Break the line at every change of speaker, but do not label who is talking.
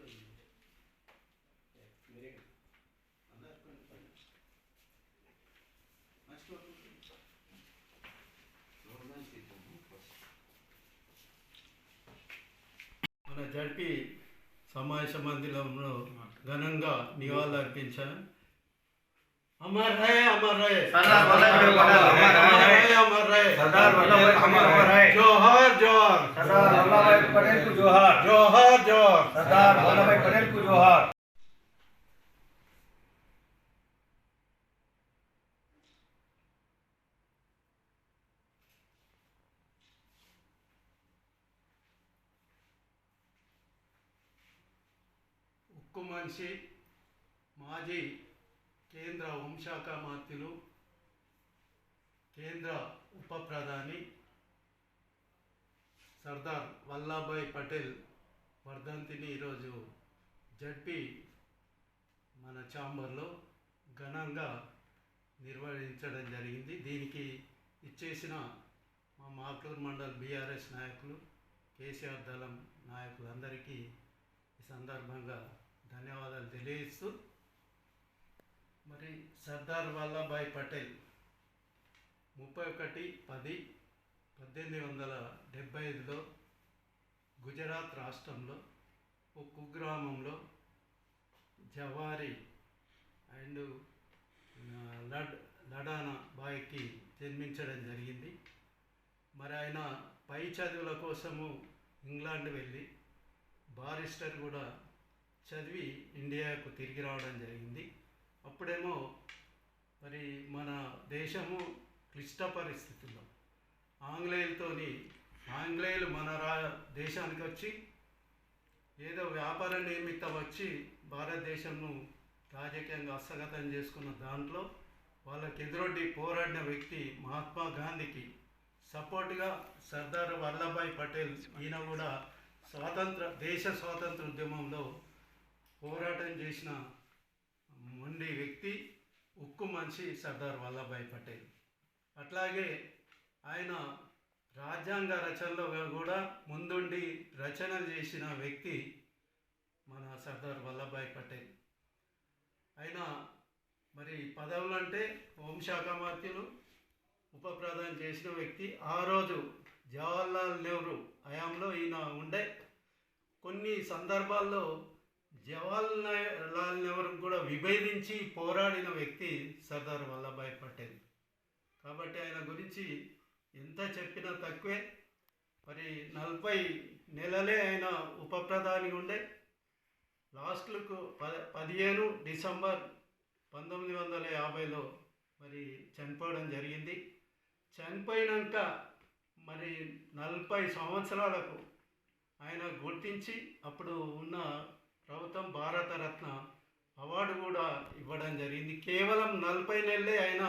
కొన్ని పని నెక్స్ట్ మన జడ్పీ సమావేశ మందిరంలో ఘనంగా నివాళులు అర్పించాను అమర్ రై అమర్ రై
సర్దార్ వల్లభాయ్ పటేల్ అమర్
అమర్
రై.
రై అమర్ రై
సర్దార్ వల్లభాయ్ అమర్ రై.
జోహార్ జోహార్
सरदार वल्लभ भाई पटेल को जोहार
జోహార్ జోహార్
सरदार वल्लभ भाई पटेल को जोहार
ఉక్కు మనిషి మాజీ కేంద్ర హోంశాఖ మంత్రులు కేంద్ర ఉప ప్రధాని సర్దార్ వల్లభాయ్ పటేల్ వర్ధంతిని ఈరోజు జడ్పీ మన ఛాంబర్లో ఘనంగా నిర్వహించడం జరిగింది. దీనికి ఇచ్చేసిన మా మాకూర్ మండల్ బీఆర్ఎస్ నాయకులు కేసీఆర్ దళం నాయకులందరికీ ఈ సందర్భంగా ధన్యవాదాలు తెలియజేస్తూ మరి సర్దార్ వల్లభాయ్ పటేల్ ముప్పై ఒకటి పది పద్దెనిమిది వందల డెబ్భై ఐదులో గుజరాత్ రాష్ట్రంలో ఒక కుగ్రామంలో జవారి అండ్ లడ్ లడానా బాయ్కి జన్మించడం జరిగింది. మరి ఆయన పై చదువుల కోసము ఇంగ్లాండ్ వెళ్ళి బారిస్టర్ కూడా చదివి ఇండియాకు తిరిగి రావడం జరిగింది. అప్పుడేమో మరి మన దేశము క్లిష్ట పరిస్థితుల్లో ఆంగ్లేయులతోని ఆంగ్లేయులు మన రా దేశానికి వచ్చి ఏదో వ్యాపార నిమిత్తం వచ్చి భారతదేశంను రాజకీయంగా హస్తగతం చేసుకున్న దాంట్లో వాళ్ళకి ఎదురొడ్డి పోరాడిన వ్యక్తి మహాత్మా గాంధీకి సపోర్ట్గా సర్దార్ వల్లభాయ్ పటేల్ ఈయన కూడా స్వాతంత్ర దేశ స్వాతంత్ర ఉద్యమంలో పోరాటం చేసిన మొండి వ్యక్తి ఉక్కు మనిషి సర్దార్ వల్లభాయ్ పటేల్. అట్లాగే ఆయన రాజ్యాంగ రచనలో కూడా ముందుండి రచన చేసిన వ్యక్తి మన సర్దార్ వల్లభాయ్ పటేల్. ఆయన మరి పదవులు అంటే హోంశాఖ మంత్రులు ఉప ప్రధాని చేసిన వ్యక్తి. ఆ రోజు జవహర్లాల్ నెహ్రూ హయాంలో ఈయన ఉండే. కొన్ని సందర్భాల్లో జవహర్లాల్ నెహ్రూ కూడా విభేదించి పోరాడిన వ్యక్తి సర్దార్ వల్లభాయ్ పటేల్. కాబట్టి ఆయన గురించి ఎంత చెప్పినా తక్కువే. మరి నలభై నెలలే ఆయన ఉప ప్రధాని ఉండే. లాస్ట్లకు ప పదిహేను డిసెంబర్ పంతొమ్మిది వందల యాభైలో మరి చనిపోవడం జరిగింది. చనిపోయినాక మరి నలభై సంవత్సరాలకు ఆయన గుర్తించి అప్పుడు ఉన్న నలభై నెలలే ఆయన